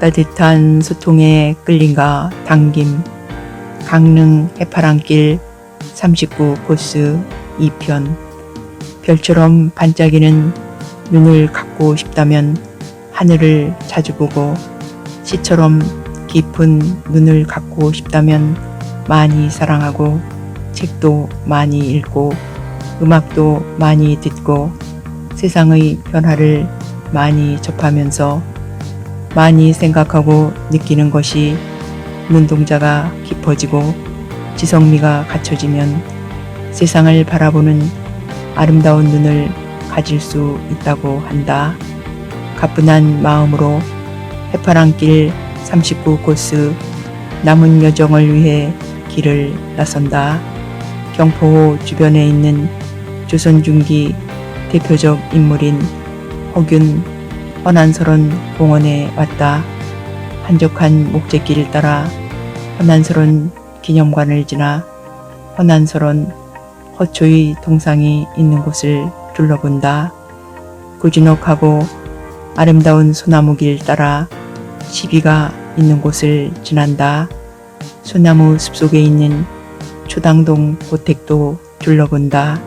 따뜻한 소통에 끌린가 당김 강릉 해파랑길 39 코스 2편. 별처럼 반짝이는 눈을 갖고 싶다면 하늘을 자주 보고 시처럼 깊은 눈을 갖고 싶다면 많이 사랑하고 책도 많이 읽고 음악도 많이 듣고 세상의 변화를 많이 접하면서 많이 생각하고 느끼는 것이 눈동자가 깊어지고 지성미가 갖춰지면 세상을 바라보는 아름다운 눈을 가질 수 있다고 한다. 가뿐한 마음으로 해파랑길 39 코스 남은 여정을 위해 길을 나선다. 경포호 주변에 있는 조선 중기 대표적 인물인 허균 허난설원 공원에 왔다. 한적한 목재길 따라 허난설원 기념관을 지나 허난설원 허초의 동상이 있는 곳을 둘러본다. 구진옥하고 아름다운 소나무 길 따라 시비가 있는 곳을 지난다. 소나무 숲속에 있는 초당동 고택도 둘러본다.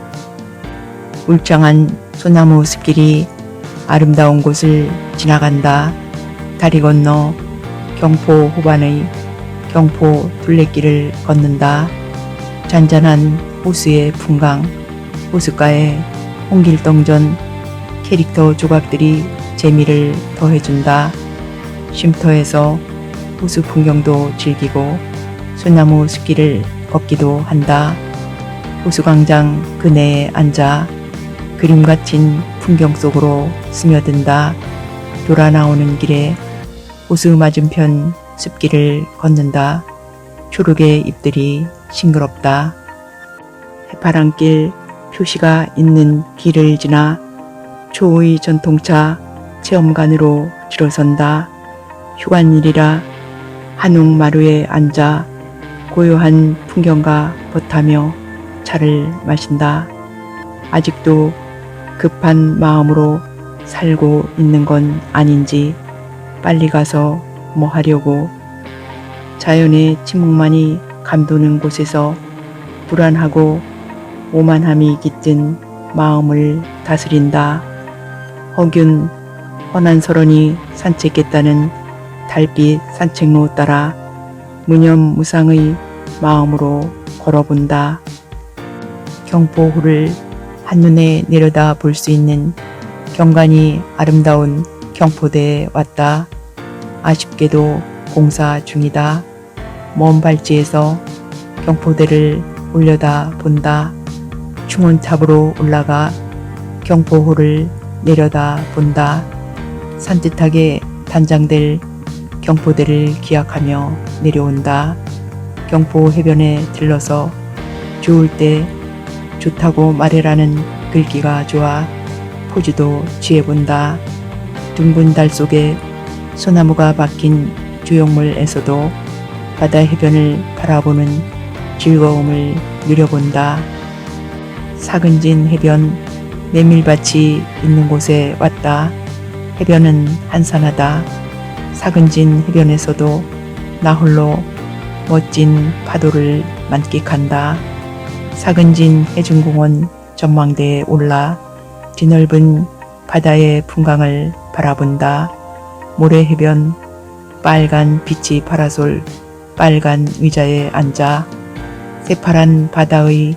울창한 소나무 숲길이 아름다운 곳을 지나간다. 다리 건너 경포 호반의 경포 둘레길을 걷는다. 잔잔한 호수의 풍광, 호숫가에 홍길동전 캐릭터 조각들이 재미를 더해준다. 쉼터에서 호수 풍경도 즐기고 소나무 숲길을 걷기도 한다. 호수광장 그네에 앉아 그림 같은 풍경 속으로 스며든다. 돌아 나오는 길에 호수 맞은편 숲길을 걷는다. 초록의 잎들이 싱그럽다. 해파랑길 표시가 있는 길을 지나 초의 전통차 체험관으로 들어선다. 휴관일이라 한옥마루에 앉아 고요한 풍경과 벗하며 차를 마신다. 아직도 급한 마음으로 살고 있는 건 아닌지 빨리 가서 뭐 하려고 자연의 침묵만이 감도는 곳에서 불안하고 오만함이 깃든 마음을 다스린다. 허균 허난설원이 산책했다는 달빛 산책로 따라 무념무상의 마음으로 걸어본다. 경포호를 한눈에 내려다 볼 수 있는 경관이 아름다운 경포대에 왔다. 아쉽게도 공사 중이다. 먼 발치에서 경포대를 올려다 본다. 충원탑으로 올라가 경포호를 내려다 본다. 산뜻하게 단장될 경포대를 기약하며 내려온다. 경포 해변에 들러서 좋을 때 좋다고 말해라는 글귀가 좋아 포즈도 취해본다. 둥근 달 속에 소나무가 박힌 조형물에서도 바다 해변을 바라보는 즐거움을 누려본다. 사근진 해변 메밀밭이 있는 곳에 왔다. 해변은 한산하다. 사근진 해변에서도 나 홀로 멋진 파도를 만끽한다. 사근진 해중공원 전망대에 올라 뒤넓은 바다의 풍광을 바라본다. 모래해변 빨간 빛이 파라솔 빨간 의자에 앉아 새파란 바다의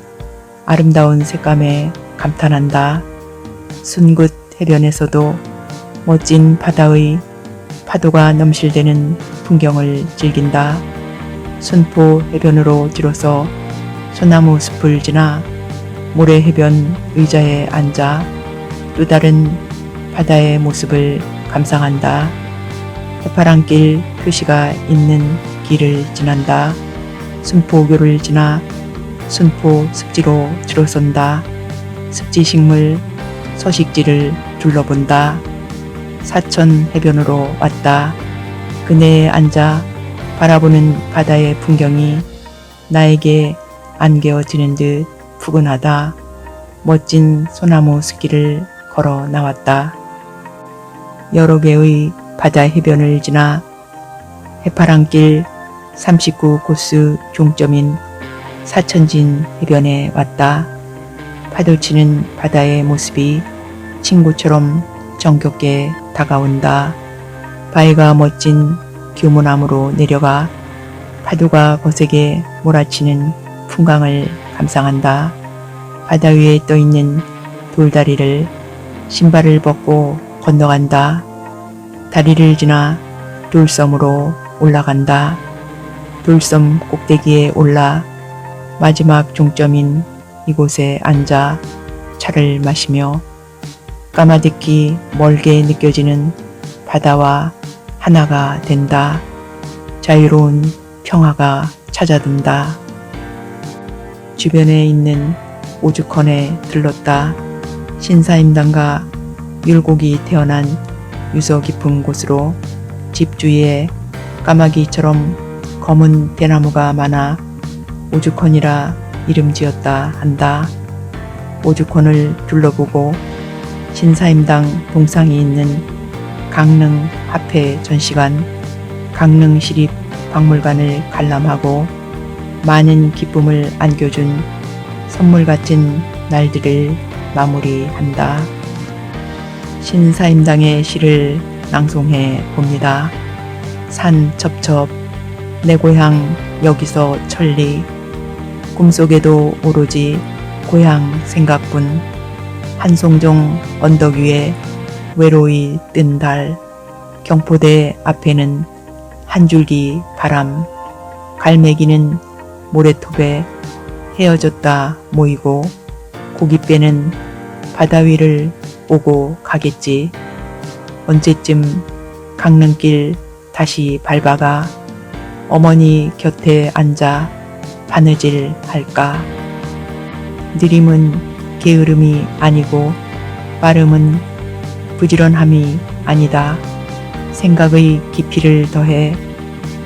아름다운 색감에 감탄한다. 순굿 해변에서도 멋진 바다의 파도가 넘실대는 풍경을 즐긴다. 순포 해변으로 들어서 소나무 숲을 지나 모래 해변 의자에 앉아 또 다른 바다의 모습을 감상한다. 해파랑길 표시가 있는 길을 지난다. 순포교를 지나 순포 습지로 들어선다. 습지 식물 서식지를 둘러본다. 사천 해변으로 왔다. 그네에 앉아 바라보는 바다의 풍경이 나에게 안겨지는 듯 푸근하다. 멋진 소나무 숲길을 걸어 나왔다. 여러 개의 바다 해변을 지나 해파랑길 39 코스 종점인 사천진 해변에 왔다. 파도치는 바다의 모습이 친구처럼 정겹게 다가온다. 바위가 멋진 규모나무로 내려가 파도가 거세게 몰아치는 풍광을 감상한다. 바다 위에 떠 있는 돌다리를 신발을 벗고 건너간다. 다리를 지나 돌섬으로 올라간다. 돌섬 꼭대기에 올라 마지막 종점인 이곳에 앉아 차를 마시며 까마득히 멀게 느껴지는 바다와 하나가 된다. 자유로운 평화가 찾아든다. 주변에 있는 오죽헌에 들렀다. 신사임당과 율곡이 태어난 유서 깊은 곳으로 집 주위에 까마귀처럼 검은 대나무가 많아 오죽헌이라 이름 지었다 한다. 오죽헌을 둘러보고 신사임당 동상이 있는 강릉 화폐 전시관, 강릉 시립 박물관을 관람하고 많은 기쁨을 안겨준 선물 같은 날들을 마무리한다. 신사임당의 시를 낭송해 봅니다. 산 첩첩 내 고향 여기서 천리 꿈속에도 오로지 고향 생각뿐 한송종 언덕 위에 외로이 뜬 달 경포대 앞에는 한 줄기 바람 갈매기는 모래톱에 헤어졌다 모이고 고깃배는 바다 위를 오고 가겠지 언제쯤 강릉길 다시 밟아가 어머니 곁에 앉아 바느질 할까 느림은 게으름이 아니고 빠름은 부지런함이 아니다. 생각의 깊이를 더해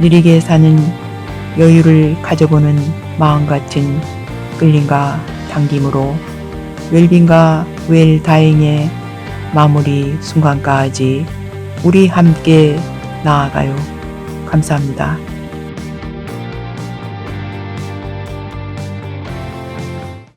느리게 사는 여유를 가져보는 마음 같은 끌림과 당김으로 웰빙과 웰 다행의 마무리 순간까지 우리 함께 나아가요. 감사합니다.